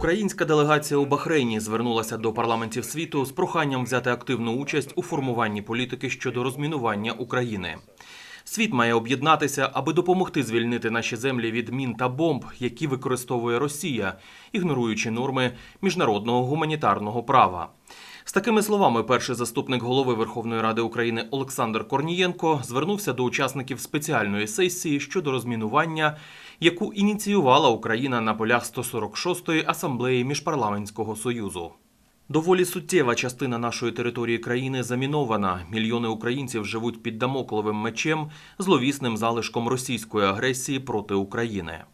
Українська делегація у Бахрейні звернулася до парламентів світу з проханням взяти активну участь у формуванні політики щодо розмінування України. Світ має об'єднатися, аби допомогти звільнити наші землі від мін та бомб, які використовує Росія, ігноруючи норми міжнародного гуманітарного права. З такими словами, перший заступник голови Верховної Ради України Олександр Корнієнко звернувся до учасників спеціальної сесії щодо розмінування, яку ініціювала Україна на полях 146-ї асамблеї міжпарламентського союзу. Доволі суттєва частина нашої території країни замінована. Мільйони українців живуть під дамокловим мечем, зловісним залишком російської агресії проти України.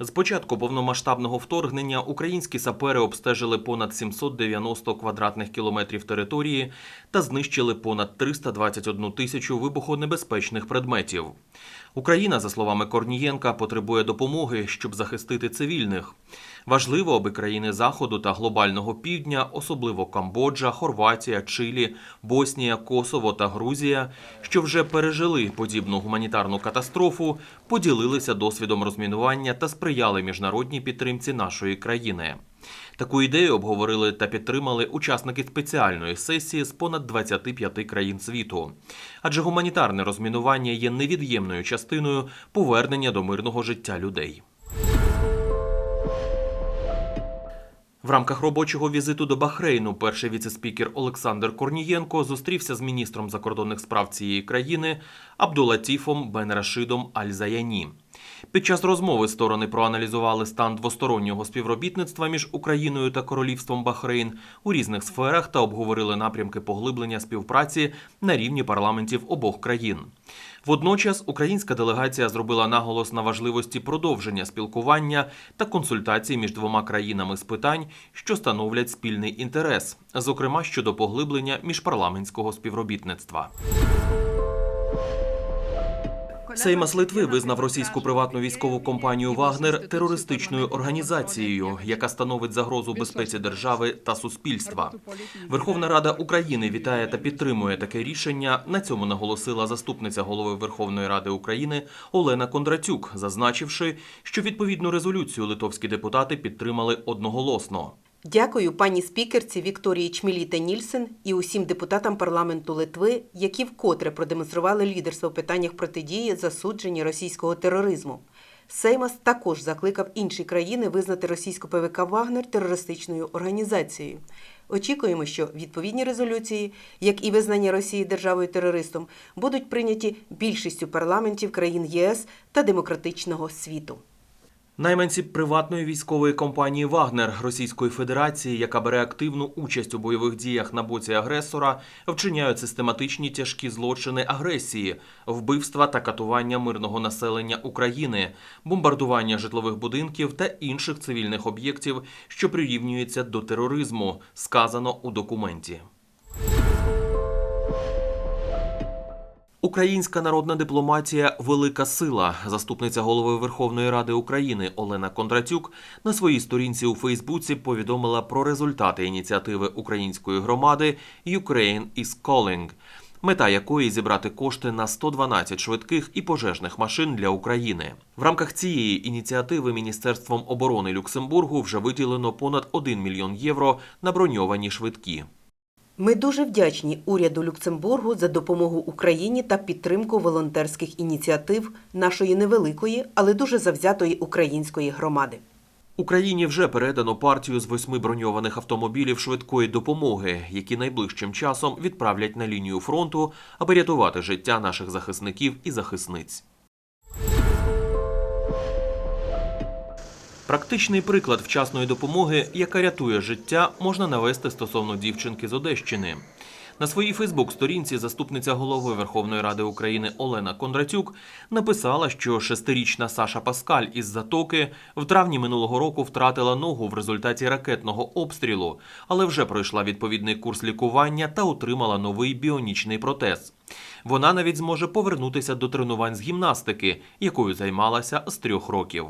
З початку повномасштабного вторгнення українські сапери обстежили понад 790 квадратних кілометрів території та знищили понад 321 тисячу вибухонебезпечних предметів. Україна, за словами Корнієнка, потребує допомоги, щоб захистити цивільних. Важливо, аби країни Заходу та глобального півдня, особливо Камбоджа, Хорватія, Чилі, Боснія, Косово та Грузія, що вже пережили подібну гуманітарну катастрофу, поділилися досвідом розмінування та сприяли міжнародній підтримці нашої країни. Таку ідею обговорили та підтримали учасники спеціальної сесії з понад 25 країн світу. Адже гуманітарне розмінування є невід'ємною частиною повернення до мирного життя людей. В рамках робочого візиту до Бахрейну перший віцеспікер Олександр Корнієнко зустрівся з міністром закордонних справ цієї країни Абдулатіфом Бен-Рашидом Аль-Заяні. Під час розмови сторони проаналізували стан двостороннього співробітництва між Україною та Королівством Бахрейн у різних сферах та обговорили напрямки поглиблення співпраці на рівні парламентів обох країн. Водночас українська делегація зробила наголос на важливості продовження спілкування та консультацій між двома країнами з питань, що становлять спільний інтерес, зокрема щодо поглиблення міжпарламентського співробітництва. Сеймас Литви визнав російську приватну військову компанію Вагнер терористичною організацією, яка становить загрозу безпеці держави та суспільства. Верховна Рада України вітає та підтримує таке рішення. На цьому наголосила заступниця голови Верховної Ради України Олена Кондратюк, зазначивши, що відповідну резолюцію литовські депутати підтримали одноголосно. Дякую пані спікерці Вікторії Чміліте Нільсен і усім депутатам парламенту Литви, які вкотре продемонстрували лідерство в питаннях протидії засудження російського тероризму. Сеймас також закликав інші країни визнати російську ПВК Вагнер терористичною організацією. Очікуємо, що відповідні резолюції, як і визнання Росії державою терористом, будуть прийняті більшістю парламентів країн ЄС та демократичного світу. Найманці приватної військової компанії Вагнер Російської Федерації, яка бере активну участь у бойових діях на боці агресора, вчиняють систематичні тяжкі злочини агресії, вбивства та катування мирного населення України, бомбардування житлових будинків та інших цивільних об'єктів, що прирівнюються до тероризму, сказано у документі. Українська народна дипломатія велика сила. Заступниця голови Верховної Ради України Олена Кондратюк на своїй сторінці у Фейсбуці повідомила про результати ініціативи української громади «Ukraine is calling», мета якої зібрати кошти на 112 швидких і пожежних машин для України. В рамках цієї ініціативи Міністерством оборони Люксембургу вже виділено понад 1 мільйон євро на броньовані швидкі. Ми дуже вдячні уряду Люксембургу за допомогу Україні та підтримку волонтерських ініціатив нашої невеликої, але дуже завзятої української громади. Україні вже передано партію з восьми броньованих автомобілів швидкої допомоги, які найближчим часом відправлять на лінію фронту, аби рятувати життя наших захисників і захисниць. Практичний приклад вчасної допомоги, яка рятує життя, можна навести стосовно дівчинки з Одещини. На своїй Фейсбук-сторінці заступниця голови Верховної Ради України Олена Кондратюк написала, що шестирічна Саша Паскаль із Затоки в травні минулого року втратила ногу в результаті ракетного обстрілу, але вже пройшла відповідний курс лікування та отримала новий біонічний протез. Вона навіть зможе повернутися до тренувань з гімнастики, якою займалася з трьох років.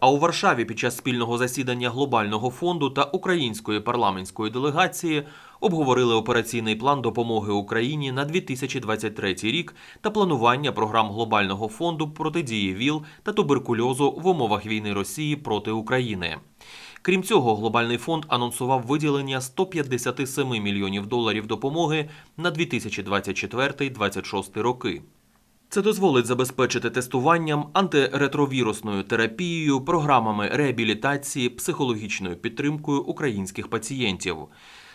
А у Варшаві під час спільного засідання глобального фонду та української парламентської делегації обговорили операційний план допомоги Україні на 2023 рік та планування програм глобального фонду протидії ВІЛ та туберкульозу в умовах війни Росії проти України. Крім цього, глобальний фонд анонсував виділення 157 мільйонів доларів допомоги на 2024-2026 роки. Це дозволить забезпечити тестуванням, антиретровірусною терапією, програмами реабілітації, психологічною підтримкою українських пацієнтів.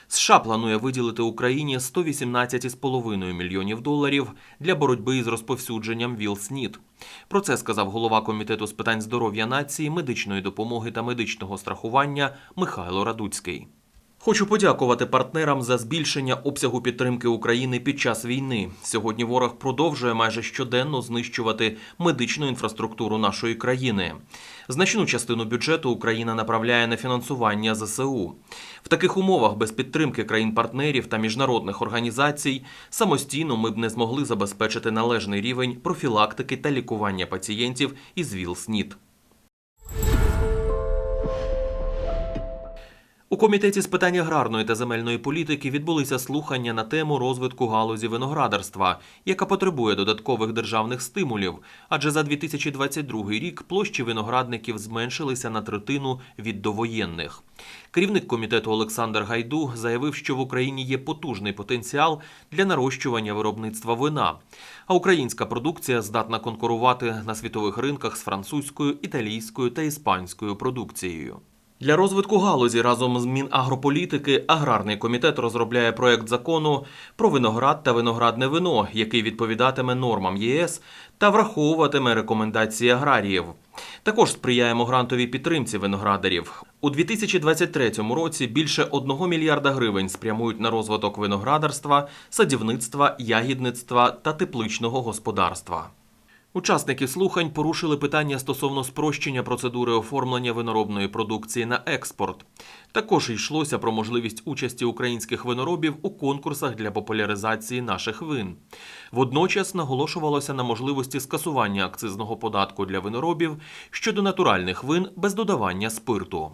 США планує виділити Україні 118,5 мільйонів доларів для боротьби з розповсюдженням ВІЛ-СНІД. Про це сказав голова комітету з питань здоров'я нації, медичної допомоги та медичного страхування Михайло Радуцький. Хочу подякувати партнерам за збільшення обсягу підтримки України під час війни. Сьогодні ворог продовжує майже щоденно знищувати медичну інфраструктуру нашої країни. Значну частину бюджету Україна направляє на фінансування ЗСУ. В таких умовах без підтримки країн-партнерів та міжнародних організацій самостійно ми б не змогли забезпечити належний рівень профілактики та лікування пацієнтів із ВІЛ-СНІД. У комітеті з питань аграрної та земельної політики відбулися слухання на тему розвитку галузі виноградарства, яка потребує додаткових державних стимулів. Адже за 2022 рік площі виноградників зменшилися на третину від довоєнних. Керівник комітету Олександр Гайду заявив, що в Україні є потужний потенціал для нарощування виробництва вина. А українська продукція здатна конкурувати на світових ринках з французькою, італійською та іспанською продукцією. Для розвитку галузі разом з Мінагрополітики аграрний комітет розробляє проект закону про виноград та виноградне вино, який відповідатиме нормам ЄС та враховуватиме рекомендації аграріїв. Також сприяємо грантовій підтримці виноградарів. У 2023 році більше 1 мільярда гривень спрямують на розвиток виноградарства, садівництва, ягідництва та тепличного господарства. Учасники слухань порушили питання стосовно спрощення процедури оформлення виноробної продукції на експорт. Також йшлося про можливість участі українських виноробів у конкурсах для популяризації наших вин. Водночас наголошувалося на можливості скасування акцизного податку для виноробів щодо натуральних вин без додавання спирту.